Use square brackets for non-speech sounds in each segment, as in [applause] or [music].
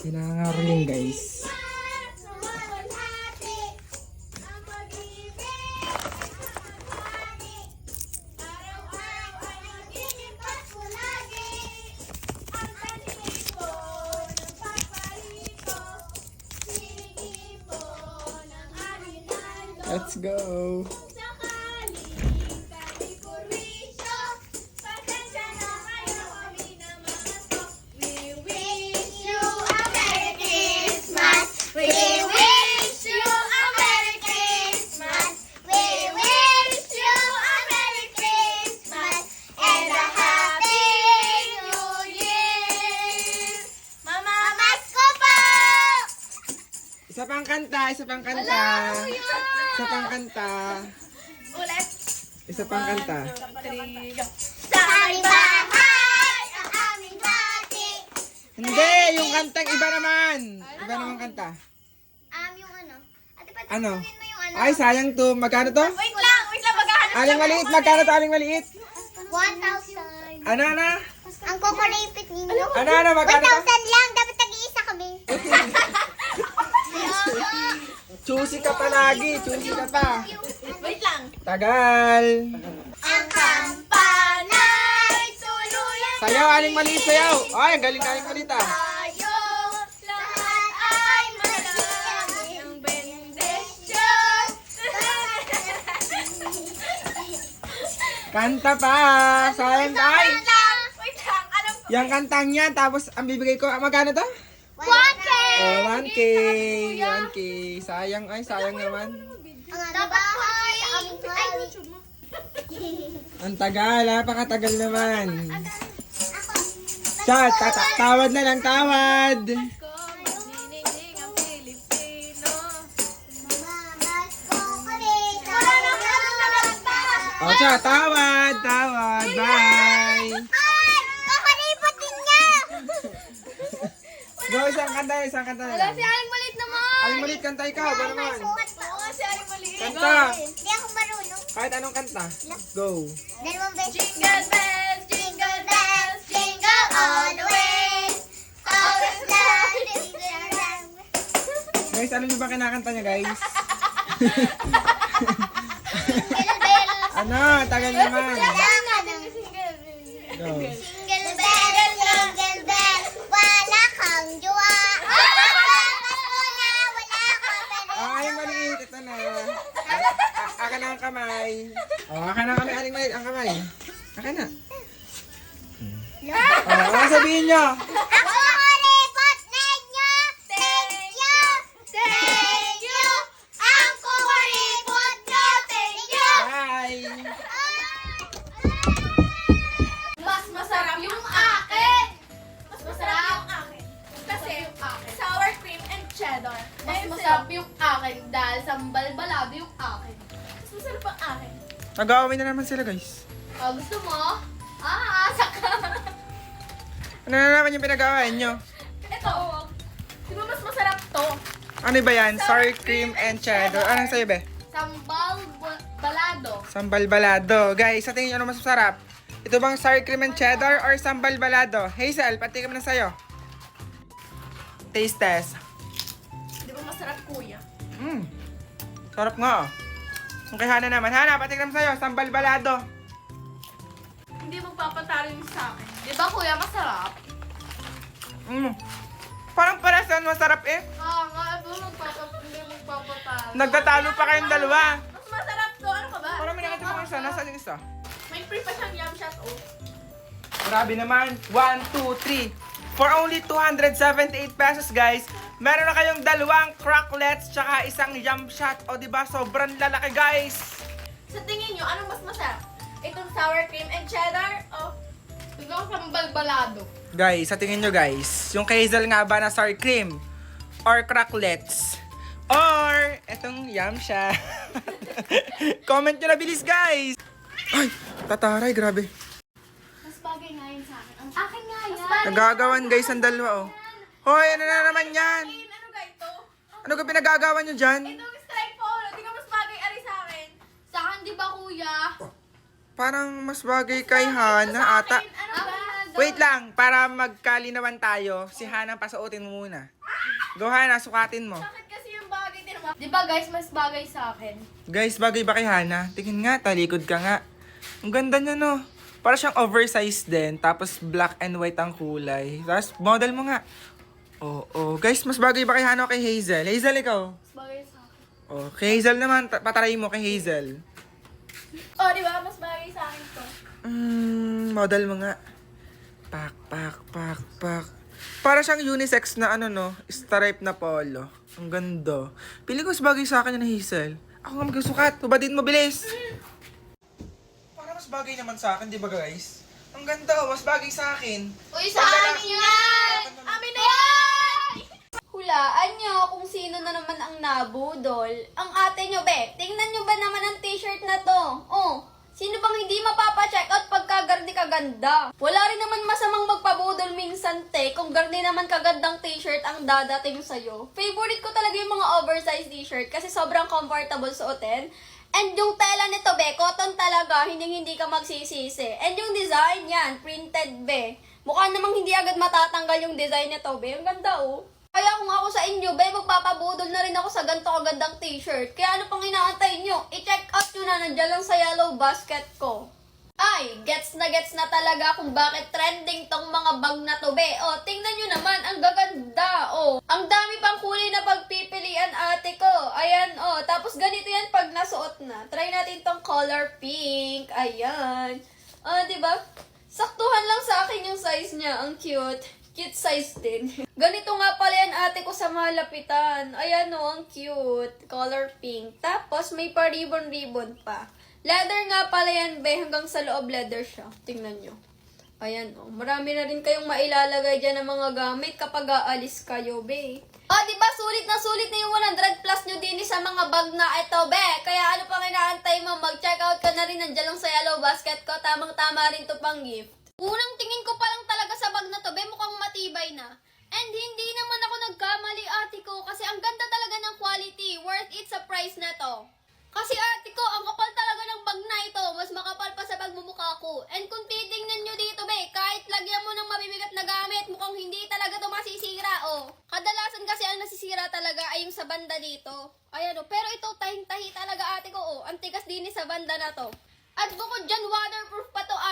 Pinangaroling guys. Let's go! Isa pang kanta, isa pang kanta. Isa pang kanta. Ulit. Isa pang kanta. Sa aming bahay, ang aming bati. Hindi, yung kantang iba naman. Iba naman kanta. Um, yung ano? Ate, pati Ano? mo yung ano? Ay, sayang to. Magkano to? Wait lang, wait lang, maghahanap Aling maliit, magkano to aling maliit? 1,000. Ano, ano? Ang kukuripit ninyo. Ano, ano, magkano to? 1,000 lang, dapat Choosy ka pa lagi, choosy ka pa. Wait lang. Tagal. Ang kampanay tuluyan Sayaw, aling maliit, sayaw. Ay, ang galing ka aling maliit ah. Kanta pa. Sayang ay. Wait lang. Lang. Anong Yung kantang yan, tapos ang bibigay ko, magkano to? 1K! Oh, 1K. 1K. Sayang ay, sayang naman. Dapat po ay aming bahay. [laughs] Ang tagal, ha? Pakatagal naman. Chat, tata- tawad na lang, tawad. Wala. O, chat, tawad, tawad. Bye. Ay! Kakalipot din niya! [laughs] Go, isang kanta, isang kanta na lang. Aling! Aling malit, kanta ikaw, ba naman? Oo, si Aling malit. Kanta. Hindi ako marunong. Kahit anong kanta. Go. Dalawang beses. Jingle bells, jingle bells, jingle all the way. Always love, Guys, alam niyo ba kinakanta niya, guys? Jingle. Ano, tagal naman. Go. Jingle bell, jingle bell, wala kang jowa. Wala, wala ka pa rin. Oh, aling maliit, ito na. A- a- Kamay. Oh, aka na kami, aling maliit, ang kamay. Aka na. Oh, ano sabihin niyo? Ako kuripot ninyo. Thank you. Thank you. Ang kuripot nyo. Thank you. Bye. Mas masarap yung akin! Mas masarap yung akin. Kasi sour cream and cheddar. Mas masarap yung akin dahil sambal balado yung akin. Mas masarap ang akin. Nag-aaway na naman sila, guys. Oh, gusto mo? Ah, asa ka. Ano na naman yung pinag-aawayan nyo? Ito, di ba mas masarap to? Ano ba yan? Sour cream and cheddar. Anong sa'yo, be? Sambal ba- balado. Sambal balado. Guys, sa tingin nyo ano mas masarap? Ito bang sour cream and cheddar or sambal balado? Hazel, pati kami na sa'yo. Taste test. Di ba masarap kuya? Mmm. Sarap nga, oh. Ang kay Hana naman. Hana, pati kami sa'yo. Sambal balado. Hindi magpapatalo yung sa akin. Di ba kuya masarap? Mmm. Parang parasan masarap eh. Ah, nga, ito magpapatalo. Hindi magpapatalo. Nagtatalo pa kayong dalawa. Mas masarap to. Ano ka ba? Parang may nakita mo isa. Nasaan yung isa? May free pa siyang yum shot, oh. Grabe naman. 1, 2, 3. For only 278 pesos, guys, meron na kayong dalawang crocklets tsaka isang yum shot. O, di ba Sobrang lalaki, guys. Sa tingin nyo, anong mas masarap? Itong sour cream and cheddar o itong sambal balado? Guys, sa tingin nyo, guys, yung kay Hazel nga ba na sour cream? Or crocklets? Or, etong yum shot? [laughs] Comment nyo na bilis, guys. Ay, tataray, grabe. Mas bagay nga yun sa akin. Ang akin nga yan. Nagagawan, guys, ang dalawa, oh. Hoy, ano na naman yan? Ano ga ito? Ano ka pinagagawa nyo dyan? Itong strike polo. Di ka mas bagay ari sa akin. Sa akin, di ba kuya? Parang mas bagay kay Hana ata. Ano ba? Wait lang, para magkalinawan tayo, si Hana pasuotin mo muna. Go Hana, sukatin mo. Bakit kasi yung bagay din naman? Di ba guys, mas bagay sa akin. Guys, bagay ba kay Hana? Tingin nga, talikod ka nga. Ang ganda niya no. Para siyang oversized din, tapos black and white ang kulay. Tapos model mo nga. Oo, oh, Guys, mas bagay ba kay Hana o kay Hazel? Hazel, ikaw? Mas bagay sa akin. Oh, kay Hazel naman, ta- patry mo kay Hazel. Oh, di ba? Mas bagay sa akin to. Mm, model mo nga. Pak, pak, pak, pak. Para siyang unisex na ano no, stripe na polo. Ang ganda. Pili ko mas bagay sa akin yung Hazel. Ako nga magsusukat. Tubadin mo, bilis. Para mas bagay naman sa akin, di ba guys? Ang ganda, oh, mas bagay sa akin. Uy, sa amin yan! Amin na yan! Hulaan nyo kung sino na naman ang nabudol. Ang ate nyo, be. Tingnan nyo ba naman ang t-shirt na to? Oh, sino bang hindi mapapacheck out pagka gardi kaganda? Wala rin naman masamang magpabudol minsan, te, kung gardi naman kagandang t-shirt ang dadating sa'yo. Favorite ko talaga yung mga oversized t-shirt kasi sobrang comfortable suotin. And yung tela nito, be, cotton talaga, hindi hindi ka magsisisi. And yung design yan, printed, be. Mukha namang hindi agad matatanggal yung design nito, be. Ang ganda, oh. Kaya kung ako sa inyo, be, magpapabudol na rin ako sa ganito kagandang t-shirt. Kaya ano pang inaantay nyo? I-check out nyo na, nandiyan lang sa yellow basket ko. Ay, gets na gets na talaga kung bakit trending tong mga bag na to, be. O, tingnan nyo naman, ang gaganda, o. Ang dami pang kulay na pagpipilian, ate ko. Ayan, o. Tapos ganito yan pag nasuot na. Try natin tong color pink. Ayan. O, di ba? Saktuhan lang sa akin yung size niya. Ang cute. Cute size din. [laughs] Ganito nga pala yan ate ko sa malapitan. Ayan o, ang cute. Color pink. Tapos may pa-ribbon-ribbon pa. Leather nga pala yan, be. Hanggang sa loob leather siya. Tingnan nyo. Ayan o. Marami na rin kayong mailalagay dyan ng mga gamit kapag aalis kayo, be. Oh, di ba sulit na sulit na yung 100 plus nyo din sa mga bag na ito, be. Kaya ano pang inaantay mo? Mag-check out ka na rin nandiyan lang sa yellow basket ko. Tamang-tama rin to pang gift. Unang tingin ko pa lang talaga sa bag na to, be, mukhang matibay na. And hindi naman ako nagkamali, ate ko, kasi ang ganda talaga ng quality. Worth it sa price na to. Kasi ate ko, ang kapal talaga ng bag na ito. Mas makapal pa sa pagmumukha ko. And kung titingnan nyo dito, be, kahit lagyan mo ng mabibigat na gamit, mukhang hindi talaga to masisira, oh. Kadalasan kasi ang nasisira talaga ay yung sa banda dito. Ayan, oh. Pero ito, tahing-tahi talaga, ate ko, oh. Ang tigas din sa banda na to. At bukod dyan, waterproof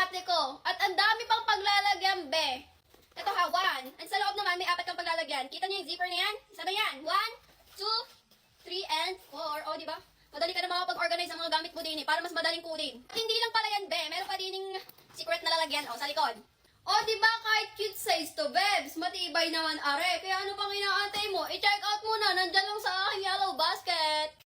ate ko. At ang dami pang paglalagyan, be. Ito ha, one. And sa loob naman, may apat kang paglalagyan. Kita niyo yung zipper na yan? Isa na yan. One, two, three, and four. O, di ba? Madali ka na makapag-organize ang mga gamit mo din eh, para mas madaling kunin. At hindi lang pala yan, be. Meron pa din yung secret na lalagyan, o, sa likod. O, di ba kahit cute size to, bebs? Matibay naman, are. Kaya ano pang inaantay mo? I-check out muna, nandyan lang sa